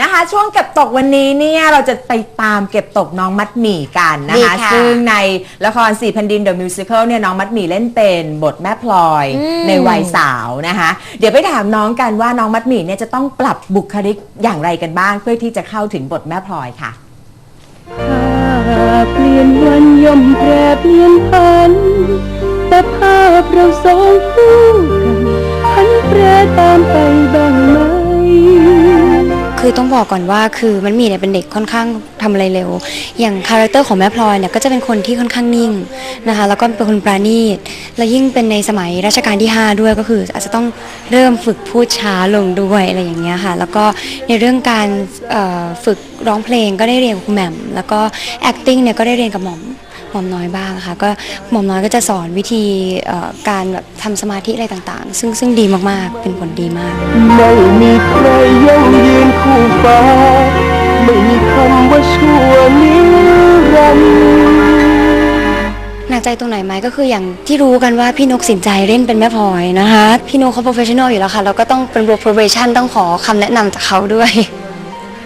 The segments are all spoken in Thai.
นะคะ ช่วงเก็บตกวันนี้เนี่ยเราจะไปตามเก็บตกน้องมัดหมี่กันนะดีคะค่ะซึ่งในละครสี่แผ่นดิน The Musical เนี่ยน้องมัดหมี่เล่นเป็นบทแม่พลอยอืม ในวัยสาวนะคะ เดี๋ยวไปถามน้องกันว่าน้องมัดหมี่เนี่ยจะต้องปรับบุคลิกอย่างไรกันบ้าง เพื่อที่จะเข้าถึงบทแม่พลอยค่ะถ้าเปลี่ยนวันย่อมแปรเปลี่ยนพัน แต่ภาพเราสองคู่กันพันแปรตามไปบ้างไหม คือต้องบอกก่อนว่าคือมันมีเนี่ยเป็นเด็กค่อนข้างทำอะไรเร็ว อย่างคาแรคเตอร์ของแม่พลอยเนี่ยก็จะเป็นคนที่ค่อนข้างนิ่งนะคะแล้วก็เป็นคนปราณีต และยิ่งเป็นในสมัยรัชกาลที่ 5 ด้วยก็คือ อาจจะต้องเริ่มฝึกพูดช้าลงด้วยอะไรอย่างเงี้ยค่ะแล้วก็ในเรื่องการฝึกร้องเพลงก็ได้เรียนกับคุณแหม่มแล้วก็ acting เนี่ยก็ได้เรียนกับหม่อมหม่อมน้อยบ้างค่ะก็หม่อมน้อยก็จะสอนวิธีการแบบทำสมาธิอะไรต่างๆ ซึ่งซึ่งดีมากๆเป็นผลดีมากาไม่มีคำว่าชั่วนิรันดร์หนักใจตรงไหนไหมก็คืออย่างที่รู้กันว่าพี่นกสินใจเล่นเป็นแม่พลอยนะคะ พี่นกเขาโปรเฟชชั่นอลอยู่แล้วค่ะแล้วก็ต้องเป็นโปรเบชั่นต้องขอคำแนะนำจากเขาด้วย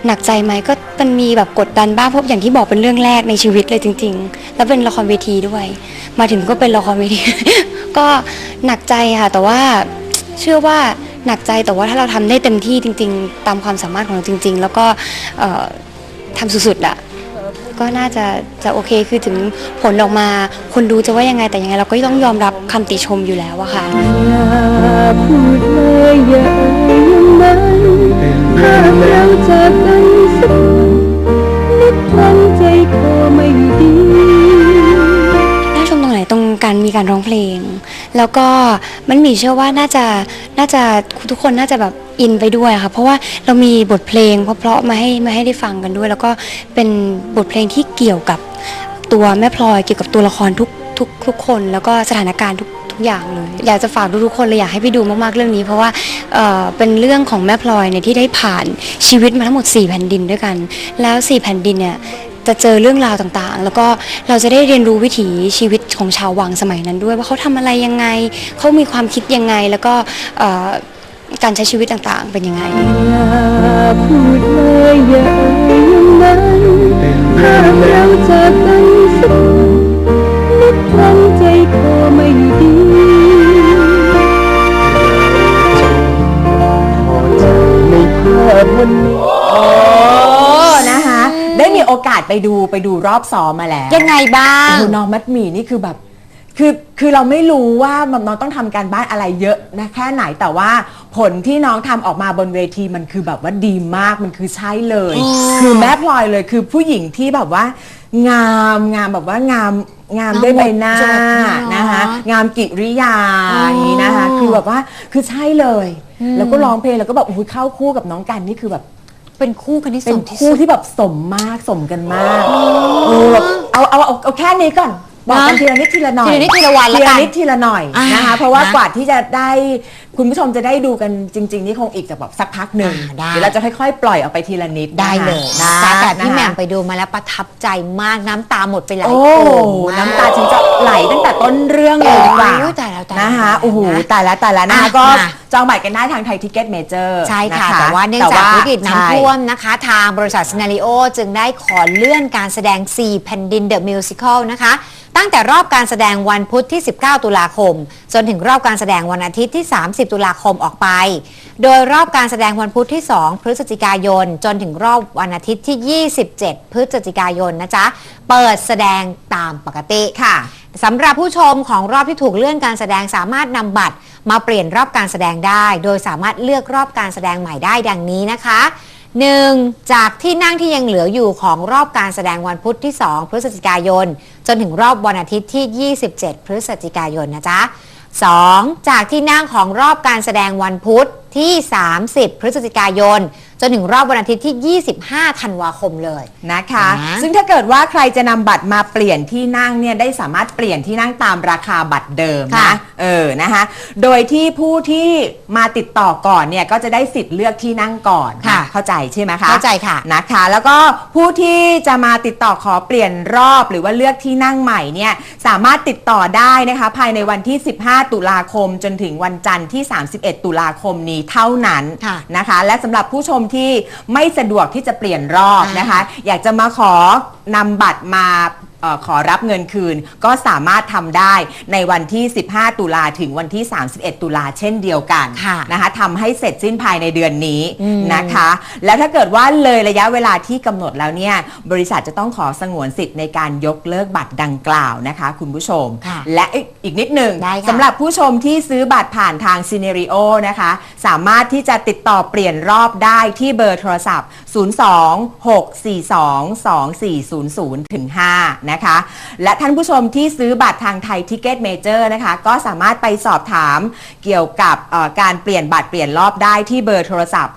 หนักใจไหมก็มันมีแบบกดดันบ้างเพราะอย่างที่บอกเป็นเรื่องแรกในชีวิตเลยจริง ๆ แล้วเป็นละครเวทีด้วย มาถึงก็เป็นละครเวที ก็หนักใจค่ะ แต่ว่าเชื่อว่า หนักใจแต่ว่าถ้าเราทำได้เต็มที่จริง ๆ ตามความสามารถของเราจริง ๆ แล้วก็เอ่อทำสุดๆอะก็น่าจะจะโอเคคือถึงผลออกมา คนดูจะว่ายังไงแต่ยังไง เราก็ต้องยอมรับคำติชมอยู่แล้วอะค่ะอย่าพูดเลยอย่าเอ่ยอย่างนั้นหากเราจากกันสักวันนึกพันใจคอไม่ดีน่าชมตรงไหนตรงการมีการร้องเพลง แล้วก็ มันมีเชื่อว่าน่าจะน่าจะทุกคนน่าจะแบบอินไปด้วยค่ะ เพราะว่าเรามีบทเพลงเพราะๆมาให้มาให้ได้ฟังกันด้วย แล้วก็เป็นบทเพลงที่เกี่ยวกับตัวแม่พลอยเกี่ยวกับตัวละครทุกทุกทุกคน แล้วก็สถานการณ์ทุกทุกอย่างเลย อยากจะฝากทุกๆคนเลยอยากให้ไปดูมากๆเรื่องนี้ เพราะว่าเอ่อเป็นเรื่องของแม่พลอยเนี่ยที่ได้ผ่านชีวิตมาทั้งหมด 4 แผ่นดินด้วยกัน แล้ว 4 แผ่นดินเนี่ย จะเจอเรื่องราวต่างๆ แล้วก็เราจะได้เรียนรู้วิถีชีวิตของชาววังสมัยนั้นด้วย ว่าเขาทำอะไรยังไง เขามีความคิดยังไง แล้วก็เอ่อการใช้ชีวิตต่างๆ เป็นยังไง อย่าพูดเลยอย่าเอ่ยอย่างนั้นหากเราจากกันสักนนึกพันใจคอไม่ดีพอใจในภาพวันนี้ สไปดูไปดูรอบซ้อมมาแล้วยังไงบ้าง โอ้โหน้องมัดหมี่นี่คือแบบ คือคือเราไม่รู้ว่าน้องต้องทำการบ้านอะไรเยอะนะแค่ไหนแต่ว่าผลที่น้องทำออกมาบนเวทีมันคือแบบว่าดีมากมันคือใช่เลย คือแม่พลอยเลยคือผู้หญิงที่แบบว่า งามงามแบบว่างามงามด้วยใบหน้าจบเนอะนะคะ งามกิริยาอย่างนี้นะคะ คือแบบว่าคือใช่เลย แล้วก็ร้องเพลงแล้วก็แบบโอ้โหเข้าคู่กับน้องกันนี่คือแบบ เป็นคู่กันที่สเป็นมที่คู่สุด ที่แบบสมมากสมกันมากเออแบบเอาเอาเอาเอาแค่นี้ก่อน บอกกันนะทีละนิดทีละหน่อยทีละนิดทีละวันละทีกัละนนิดทีละหน่อยอ่านนะคะเพราะว่านะกว่าที่จะได้คุณผู้ชมจะได้ดูกันจริง ๆ นี่คงอีกจากแบบสักพักหนึ่งอ่าได้ เดี๋ยวเราจะค่อยๆ ปล่อยออกไปทีละนิดนะคะได้เลยนะนะจ๊ะแต่พี่นะคะแหม่มไปดูมาแล้วประทับใจมากน้ำตาหมดไปหลายโอ้โอ่งมก น้ำตาฉันจะไหลตั้งแต่ต้นเรื่องเลยดีกว่าโอ้ยตายแล้วตายแล้วนะคะตายแล้วโอ้โหนะตายแล้วตายแล้วนะคะอะก็มา จองบัตรกันได้ทางไทยทิเก็ตเมเจอร์ใช่ค่ะ แต่ว่าเนื่องจากวิกฤตน้ำท่วมนะคะ ทางบริษัทซินาริโอจึงได้ขอเลื่อนการแสดง 4 แผ่นดินเดอะมิวสิคลนะคะ ตั้งแต่รอบการแสดงวันพุธที่ 19 ตุลาคม จนถึงรอบการแสดงวันอาทิตย์ที่ 30 ตุลาคมออกไป โดยรอบการแสดงวันพุธที่ 2 พฤศจิกายน จนถึงรอบวันอาทิตย์ที่ 27 พฤศจิกายนนะจ๊ะ เปิดแสดงตามปกติค่ะสำหรับผู้ชมของรอบที่ถูกเลื่อนการแสดงสามารถนำบัตร มาเปลี่ยนรอบการแสดงได้ โดยสามารถเลือกรอบการแสดงใหม่ได้ดังนี้นะคะ 1. จากที่นั่งที่ยังเหลืออยู่ของรอบการแสดงวันพุธที่ 2 พฤศจิกายน จนถึงรอบวันอาทิตย์ที่ 27 พฤศจิกายนนะจ๊ะ 2. จากที่นั่งของรอบการแสดงวันพุธที่ 30 พฤศจิกายน จนถึงรอบวันอาทิตย์ที่ 25 ธันวาคมเลยนะคะนะซึ่งถ้าเกิดว่าใครจะนำบัตรมาเปลี่ยนที่นั่งเนี่ยได้สามารถเปลี่ยนที่นั่งตามราคาบัตรเดิมค่ะ นะเออนะคะ โดยที่ผู้ที่มาติดต่อก่อนเนี่ยก็จะได้สิทธิ์เลือกที่นั่งก่อนนะเข้าใจใช่ไหมคะ เข้าใจค่ะ นะคะ แล้วก็ผู้ที่จะมาติดต่อขอเปลี่ยนรอบหรือว่าเลือกที่นั่งใหม่เนี่ยสามารถติดต่อได้นะคะ ภายในวันที่ 15 ตุลาคม จนถึงวันจันทร์ที่ 31 ตุลาคมนี้เท่านั้นค่ะ นะคะ และสำหรับผู้ชมที่ไม่สะดวกที่จะเปลี่ยนรอบอ่านนะคะ อยากจะมาขอนำบัตรมา เอ่อขอรับเงินคืน ก็สามารถทำได้ในวันที่ 15 ตุลาถึงวันที่ 31 ตุลาเช่นเดียวกันค่ะนะคะทำให้เสร็จสิ้นภายในเดือนนี้อืม นะคะ แล้วถ้าเกิดว่าเลยระยะเวลาที่กำหนดแล้วเนี่ยบริษัทจะต้องขอสงวนสิทธิ์ในการยกเลิกบัตรดังกล่าวนะคะ คุณผู้ชม ค่ะและอีกอีกนิดหนึ่งได้ค่ะ สำหรับผู้ชมที่ซื้อบัตรผ่านทางซีเนริโอนะคะ สามารถที่จะติดต่อเปลี่ยนรอบได้ที่เบอร์โทรศัพท์ 026422400ถึง5นะคะ และท่านผู้ชมที่ซื้อบัตรทางไทยทิเก็ตเมเจอร์นะคะ ก็สามารถไปสอบถามเกี่ยวกับเอ่อการเปลี่ยนบัตรเปลี่ยนรอบได้ที่เบอร์โทรศัพท์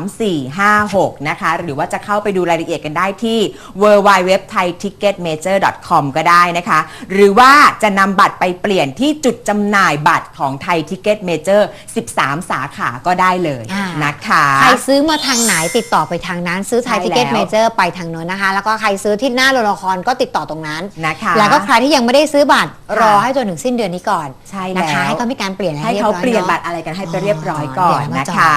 02-262-3456 นะคะ หรือว่าจะเข้าไปดูรายละเอียดกันได้ที่ w w w t h a i t i c k e t m a j o r c o m ก็ได้นะคะ หรือว่าจะนำบัตรไปเปลี่ยนที่จุดจำหน่ายบัตรของไทยทิเก็ตเมเจอร์13 สาขาก็ได้เลยอ่านนะคะ ใครซื้อมาทางไหนติดต่อไปทางนั้นซื้อไทยใช่ทิเก็ตแล้วเมเจอร์ไปทางโน้นนะคะแล้วก็ใครซื้อที่หน้าโรงละครก็ติดต่อตรงนั้น นะคะแล้วก็ใครที่ยังไม่ได้ซื้อบัตรค่ะรอให้จนถึงสิ้นเดือนนี้ก่อนใช่นะคะแล้วให้เขามีการเปลี่ยนให้รียบเขาร้อยเปลี่ยนอะบัตรอะไรกันให้ไปเรียบร้อยก่อนเดี๋ยวมานะจองคะ จ้ะ